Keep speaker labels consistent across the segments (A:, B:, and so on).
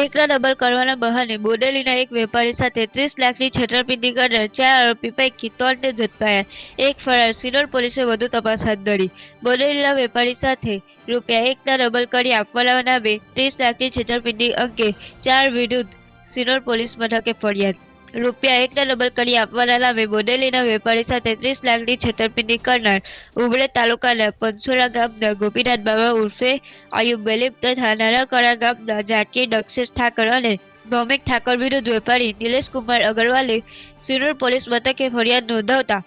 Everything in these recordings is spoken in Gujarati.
A: એકલા ડબલ કરવાના બહાને બોડેલીના એક વેપારી સાથે ત્રીસ લાખની છેતરપિંડી કરનાર ચાર આરોપી પૈકી ત્રણને ઝડપાયા. એક ફરાર સિનોર પોલીસે વધુ તપાસ હાથ ધરી. બોડેલીના વેપારી સાથે રૂપિયા એકના ડબલ કરી આપવાના નામે ત્રીસ લાખની છેતરપિંડી અંગે ચાર વિરુદ્ધ સિનોર પોલીસ મથકે ફરિયાદ રૂપિયા એકના ડબલ કરી આપવાના નામે બોડેલીના વેપારી સાથે ત્રીસ લાખની છેતરપિંડી કરનાર ઉમરેઠ તાલુકાના પંચોરા ગામના ગોપીનાથ બાબા ઉર્ફે આયુબ બેલીમ તથા નાનાકરા ગામના ઝાકીર દક્ષેશ ઠાકર અને ભૌમિક ઠાકર વિરુદ્ધ વેપારી નિલેશ કુમાર અગરવાલે સિનોર પોલીસ મથકે ફરિયાદ નોંધાવતા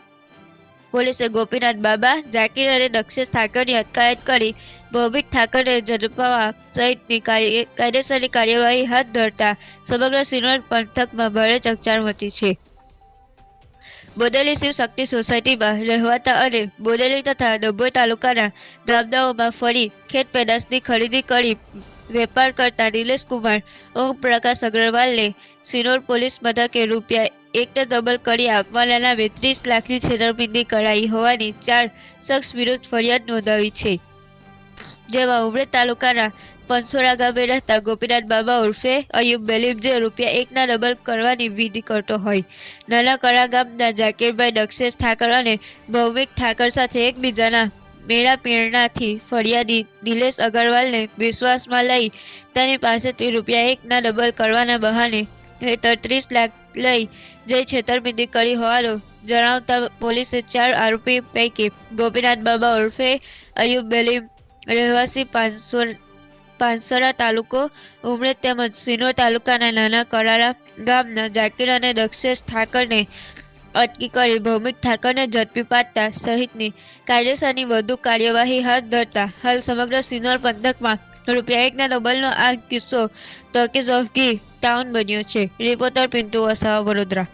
A: પોલીસે ગોપીનાથ બાબા, ઝાકીર અને દક્ષેશ ઠાકરની અટકાયત કરી ભૌમિક ઠાકરને ઝડપાવા સહિતની કાયદેસરની કાર્યવાહી હાથ ધરતા સમગ્ર સિનોર પંથકમાં ભારે ચકચાર મચી છે. બોડેલી શિવ શક્તિ સોસાયટીમાં રહેવાતા અને બોડેલી તથા ડભોઈ તાલુકાના ગામડાઓમાં ફરી ખેત પેદાશની ખરીદી કરી વેપાર કરતા નિલેશ ઓમ પ્રકાશ અગ્રવાલને સિનોર પોલીસ મથકે રૂપિયા એકને ડબલ કરી આપવાના ત્રીસ લાખની છેતરપિંડી કરાઈ હોવાની ચાર શખ્સ વિરુદ્ધ ફરિયાદ નોંધાવી છે. જેમાં ઉમરેઠ તાલુકાના પંસોરા ગામે રહેતા ગોપીનાથ બાબા ઉર્ફે અયુબ બેલીમ જે રૂપિયા એકના ડબલ કરવાની વિધિ કરતો હોય. નાના કરા ગામના જાકીરભાઈ દક્ષેશ ઠાકર અને ભૌમિક ઠાકર સાથે એકબીજાના મેળા પીરણાથી ફરિયાદી નિલેશ અગરવાલને વિશ્વાસમાં લઈ તેની પાસેથી રૂપિયા એકના ડબલ કરવાના બહાને ત્રીસ લાખ લઈ જઈ છેતરપિંડી કરી હોવાનું જણાવતા પોલીસે ચાર આરોપી પૈકી ગોપીનાથ બાબા ઉર્ફે અયુબ બેલીમ રહેવાસી પાંચસો પાંસરા તાલુકો ઉમરેઠ તેમજ સિનો તાલુકાના નાના કરારા ગામના જાકીર અને દક્ષેશ ઠાકરને અટકી કરી ભૌમિક ઠાકરને ઝડપી પાડતા સહિતની કાયદેસરની વધુ કાર્યવાહી હાથ ધરતા હાલ સમગ્ર સિનોર પંથકમાં રૂપિયા એકના ડબલનો આ કિસ્સો ટોકીઝ ઓફ ઘી ટાઉન બન્યો છે. રિપોર્ટર પિન્ટુ વસાવા, વડોદરા.